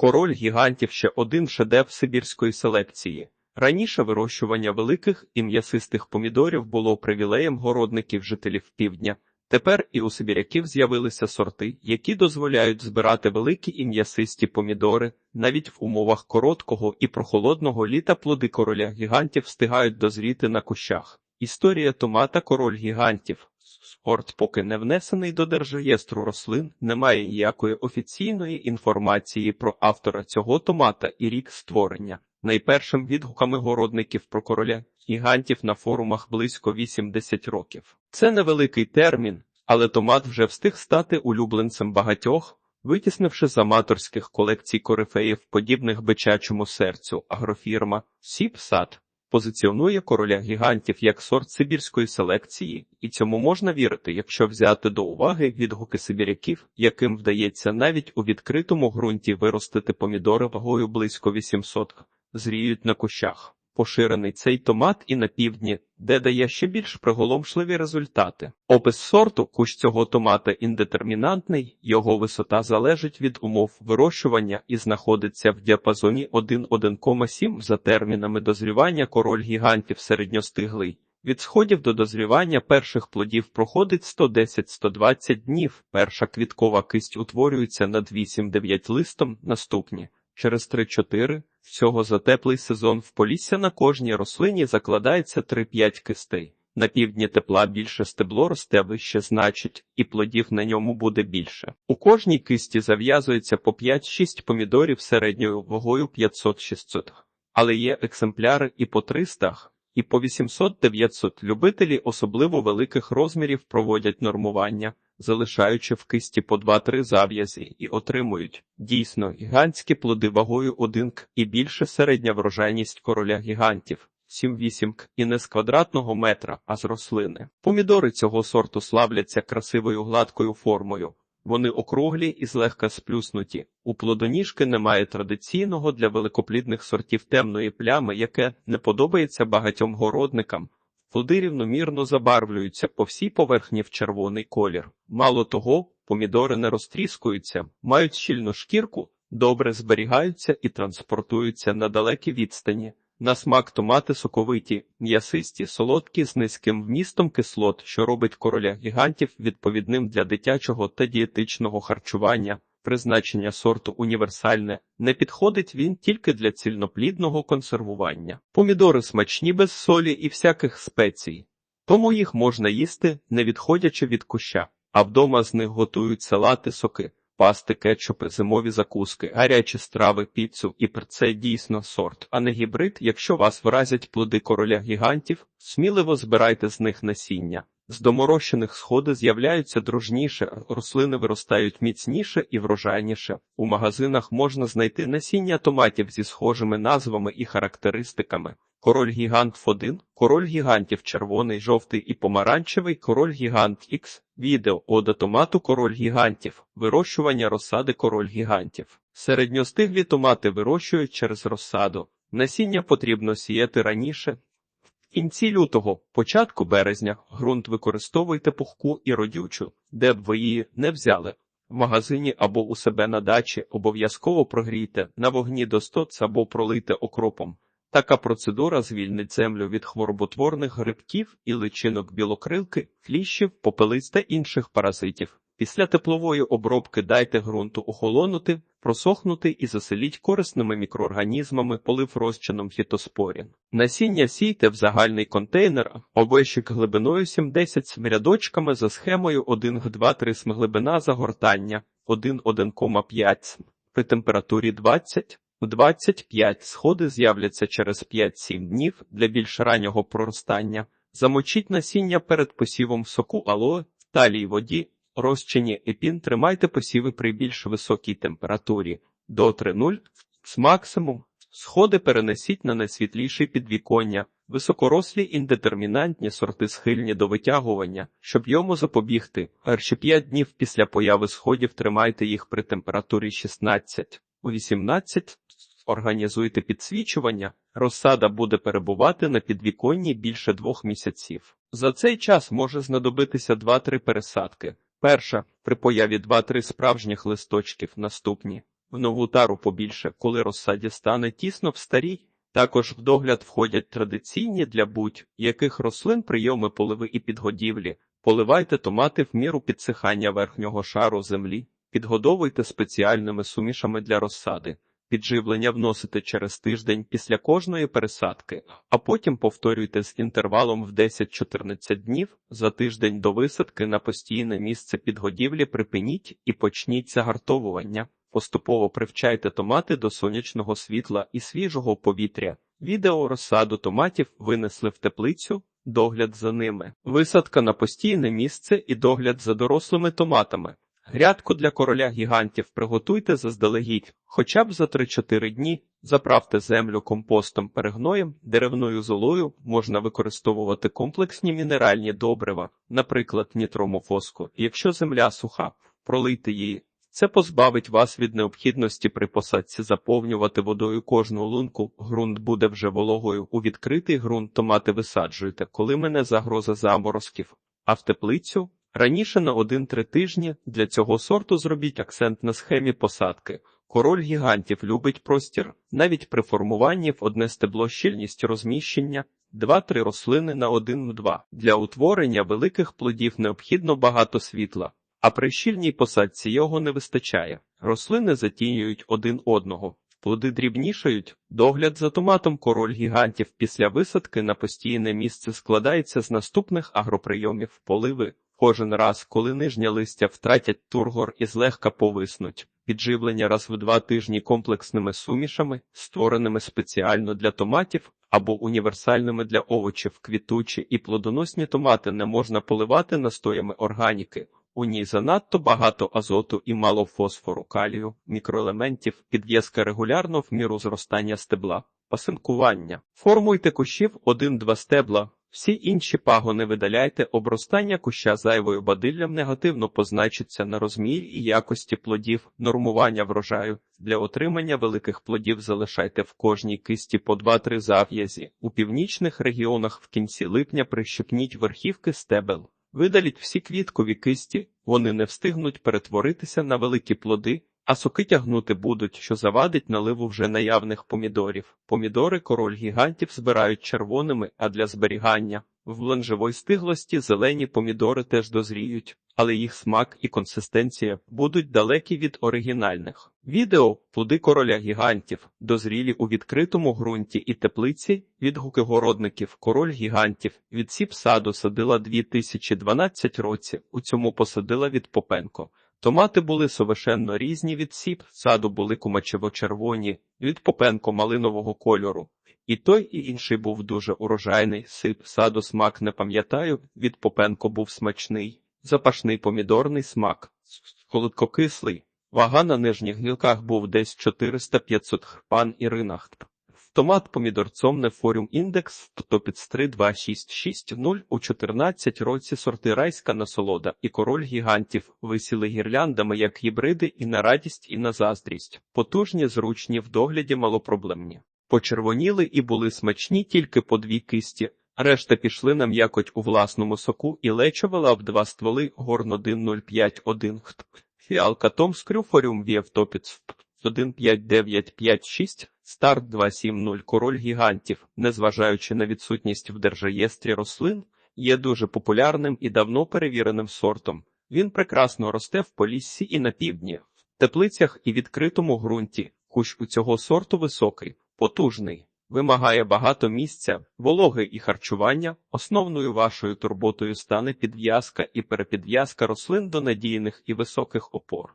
Король гігантів ще один шедевр сибірської селекції. Раніше вирощування великих і м'ясистих помідорів було привілеєм городників жителів півдня. Тепер і у сибіряків з'явилися сорти, які дозволяють збирати великі і м'ясисті помідори. Навіть в умовах короткого і прохолодного літа плоди короля гігантів встигають дозріти на кущах. Історія томата король гігантів. Спорт поки не внесений до держреєстру рослин, немає ніякої офіційної інформації про автора цього томата і рік створення. Найпершим відгуками городників про короля гігантів на форумах близько 80 років. Це невеликий термін, але томат вже встиг стати улюбленцем багатьох, витіснивши з аматорських колекцій корифеїв, подібних бичачому серцю, агрофірма Сіпсад позиціонує короля гігантів як сорт сибірської селекції, і цьому можна вірити, якщо взяти до уваги відгуки сибіряків, яким вдається навіть у відкритому ґрунті виростити помідори вагою близько 800, зріють на кущах. Поширений цей томат і на півдні, де дає ще більш приголомшливі результати. Опис сорту кущ цього томата індетермінантний, його висота залежить від умов вирощування і знаходиться в діапазоні 1,1,7 за термінами дозрівання король гігантів середньостиглий. Від сходів до дозрівання перших плодів проходить 110-120 днів. Перша квіткова кисть утворюється над 8-9 листом, наступні через 3-4 Всього за теплий сезон в Полісся на кожній рослині закладається 3-5 кистей. На півдні тепла більше стебло росте вище значить, і плодів на ньому буде більше. У кожній кисті зав'язується по 5-6 помідорів середньою вагою 500-600. Але є екземпляри і по 300, і по 800-900 любителі особливо великих розмірів проводять нормування залишаючи в кисті по 2-3 зав'язі, і отримують дійсно гігантські плоди вагою 1 к і більше середня врожайність короля гігантів. 7-8 к і не з квадратного метра, а з рослини. Помідори цього сорту славляться красивою гладкою формою. Вони округлі і злегка сплюснуті. У плодоніжки немає традиційного для великоплідних сортів темної плями, яке не подобається багатьом городникам. Плоди рівномірно забарвлюються по всій поверхні в червоний колір. Мало того, помідори не розтріскуються, мають щільну шкірку, добре зберігаються і транспортуються на далекі відстані. На смак томати соковиті, м'ясисті, солодкі з низьким вмістом кислот, що робить короля гігантів відповідним для дитячого та дієтичного харчування. Призначення сорту універсальне, не підходить він тільки для цільноплідного консервування. Помідори смачні без солі і всяких спецій, тому їх можна їсти, не відходячи від куща, а вдома з них готують салати, соки, пасти, кетчупи, зимові закуски, гарячі страви, піцу і це дійсно сорт, а не гібрид. Якщо вас вразять плоди короля гігантів, сміливо збирайте з них насіння. З доморощених сходи з'являються дружніше, рослини виростають міцніше і врожайніше. У магазинах можна знайти насіння томатів зі схожими назвами і характеристиками. Король гігант 1 король гігантів червоний, жовтий і помаранчевий, король гігант X, відео ода томату король гігантів, вирощування розсади король гігантів. Середньостиглі томати вирощують через розсаду. Насіння потрібно сіяти раніше, кінці лютого, початку березня, ґрунт використовуйте пухку і родючу, де б ви її не взяли. В магазині або у себе на дачі обов'язково прогрійте на вогні до стоц або пролийте окропом. Така процедура звільнить землю від хвороботворних грибків і личинок білокрилки, кліщів, попелиць та інших паразитів. Після теплової обробки дайте ґрунту охолонути, просохнути і заселіть корисними мікроорганізмами полив розчином фітоспорін. Насіння сійте в загальний контейнер, овещик глибиною 70 см рядочками за схемою 1 2 3 см глибина загортання 1,1,5 см. При температурі 20 25 сходи з'являться через 5-7 днів для більш раннього проростання. Замочіть насіння перед посівом в соку алоe, в талій воді. Розчині епін тримайте посіви при більш високій температурі до 3,0 з максимум. Сходи перенесіть на найсвітліші підвіконня, високорослі індетермінантні сорти схильні до витягування, щоб йому запобігти. Перші 5 днів після появи сходів тримайте їх при температурі 16. У 18 організуйте підсвічування, розсада буде перебувати на підвіконні більше двох місяців. За цей час може знадобитися 2-3 пересадки. Перша при появі 2-3 справжніх листочків наступні. в нову тару побільше, коли розсаді стане тісно в старій. Також в догляд входять традиційні для будь-яких рослин прийоми поливи і підгодівлі. Поливайте томати в міру підсихання верхнього шару землі, підгодовуйте спеціальними сумішами для розсади. Підживлення вносите через тиждень після кожної пересадки, а потім повторюйте з інтервалом в 10-14 днів за тиждень до висадки на постійне місце підгодівлі припиніть і почніть загартовування. Поступово привчайте томати до сонячного світла і свіжого повітря. Відео розсаду томатів винесли в теплицю, догляд за ними, висадка на постійне місце і догляд за дорослими томатами. Грядку для короля гігантів приготуйте заздалегідь, хоча б за 3-4 дні. Заправте землю компостом перегноєм, деревною золою можна використовувати комплексні мінеральні добрива, наприклад, нітромофоску. Якщо земля суха, пролийте її. Це позбавить вас від необхідності при посадці заповнювати водою кожну лунку. Ґрунт буде вже вологою. У відкритий ґрунт томати висаджуйте, коли мене загроза заморозків, а в теплицю раніше на 1-3 тижні для цього сорту зробіть акцент на схемі посадки. Король гігантів любить простір, навіть при формуванні в одне стебло щільність розміщення 2-3 рослини на 1-2. Для утворення великих плодів необхідно багато світла. А при щільній посадці його не вистачає. Рослини затінюють один одного, плоди дрібнішають. Догляд за томатом король гігантів після висадки на постійне місце складається з наступних агроприйомів поливи. Кожен раз, коли нижнє листя втратять тургор і злегка повиснуть. Підживлення раз в два тижні комплексними сумішами, створеними спеціально для томатів або універсальними для овочів, квітучі і плодоносні томати не можна поливати настоями органіки. У ній занадто багато азоту і мало фосфору, калію, мікроелементів, підв'язка регулярно в міру зростання стебла, пасинкування. Формуйте кущів 1-2 стебла. Всі інші пагони видаляйте, обростання куща зайвою бадиллям негативно позначиться на розмірі і якості плодів, нормування врожаю. Для отримання великих плодів залишайте в кожній кисті по 2-3 зав'язі. У північних регіонах в кінці липня прищепніть верхівки стебел. Видаліть всі квіткові кисті, вони не встигнуть перетворитися на великі плоди, а соки тягнути будуть, що завадить наливу вже наявних помідорів. Помідори король гігантів збирають червоними, а для зберігання в бланжевої стиглості зелені помідори теж дозріють, але їх смак і консистенція будуть далекі від оригінальних. Відео плоди короля гігантів, дозрілі у відкритому ґрунті і теплиці, відгуки городників, король гігантів, від сіп саду садила 2012 році, у цьому посадила від Попенко. Томати були совершенно різні від сіп, саду були кумачево-червоні, від Попенко малинового кольору. І той, і інший був дуже урожайний, сип саду смак не пам'ятаю, від Попенко був смачний, запашний помідорний смак, холодкокислий. Вага на нижніх гілках був десь 400-500 пан Іринах. Томат помідорцом не форум індекс топіц 32660 у 14 році сорти райська насолода і король гігантів висіли гірляндами як гібриди і на радість, і на заздрість. Потужні, зручні в догляді малопроблемні. Почервоніли і були смачні тільки по дві кисті. Решта пішли на м'якоть у власному соку і лечувала в два стволи горн 1051 хт. Фіалка Том Скрюфоріум Вєвтопіц 15956, старт 270 король гігантів, незважаючи на відсутність в держреєстрі рослин, є дуже популярним і давно перевіреним сортом. Він прекрасно росте в поліссі і на півдні, в теплицях і відкритому ґрунті. Кущ у цього сорту високий, потужний. Вимагає багато місця, вологи і харчування. Основною вашою турботою стане підв'язка і перепідв'язка рослин до надійних і високих опор.